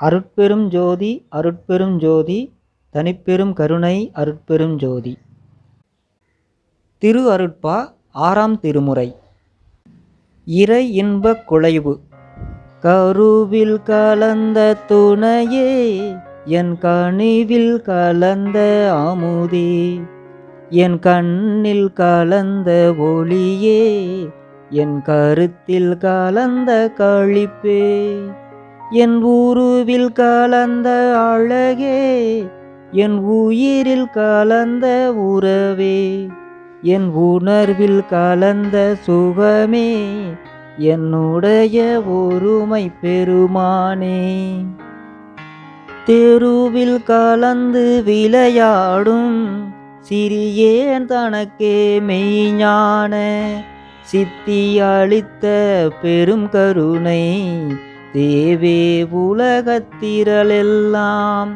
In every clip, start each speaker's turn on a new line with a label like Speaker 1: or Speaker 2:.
Speaker 1: அருட்பெரும் ஜோதி அருட்பெரும் ஜோதி தனிப்பெரும் கருணை அருட்பெரும் ஜோதி. திரு அருட்பா ஆறாம் திருமுறை. இறை இன்பக் குலைவு. கருவில் கலந்த துணையே என் கனிவில் கலந்த அமுதே என் கண்ணில் கலந்த ஒளியே என் கருத்தில் கலந்த களிப்பே. என் உருவில் கலந்த அழகே என் உயிரில் கலந்த உறவே என் உணர்வில் கலந்த சுகமே என்னுடைய ஒருமை பெருமானே. தெருவில் கலந்து விளையாடும் சிறியேன் தனக்கே மெய்ஞான சித்தி அளித்த பெரும் கருணை தேவே உலகத்திரளெல்லாம்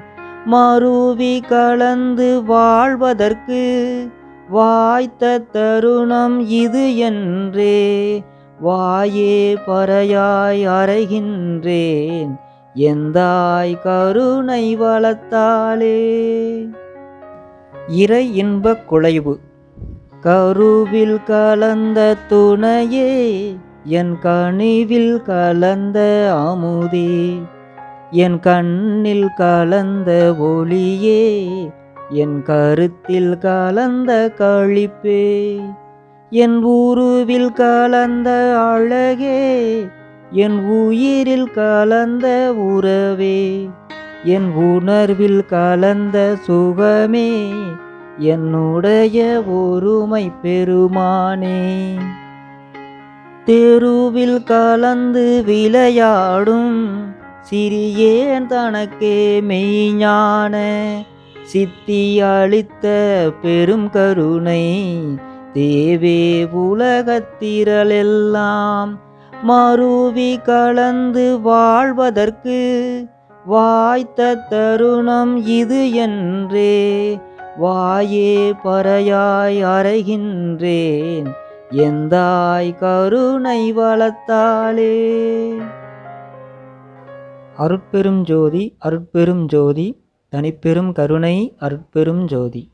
Speaker 1: மருவி கலந்து வாழ்வதற்கு வாய்த்த தருணம் இது என்றே. வாயே பறையாய் அறைகின்றேன் எந்தாய் கருணை வளத்தாலே. இறை இன்பக் குழைவு கருவில் கலந்த துணையே. என் கனிவில் கலந்த அமுதே என் கண்ணில் கலந்த ஒளியே என் கருத்தில் கலந்த களிப்பே என் உருவில் கலந்த அழகே என் உயிரில் கலந்த உறவே என் உணர்வில் கலந்த சுகமே என்னுடைய ஒருமை பெருமானே. தெருவில் கலந்து விளையாடும் சிறியேன் தனக்கே மெய்ஞான சித்தி அளித்த பெரும் கருணை. தேவே உலகத்திரளெல்லாம் மருவி கலந்து வாழ்வதற்கு வாய்த்த தருணம் இது என்றே. வாயே பறையாய் அறைகின்றேன் எந்தாய் கருணை வளத்தாலே? அருட்பெரும் ஜோதி அருட்பெரும் ஜோதி தனிப்பெரும் கருணை அருட்பெரும் ஜோதி.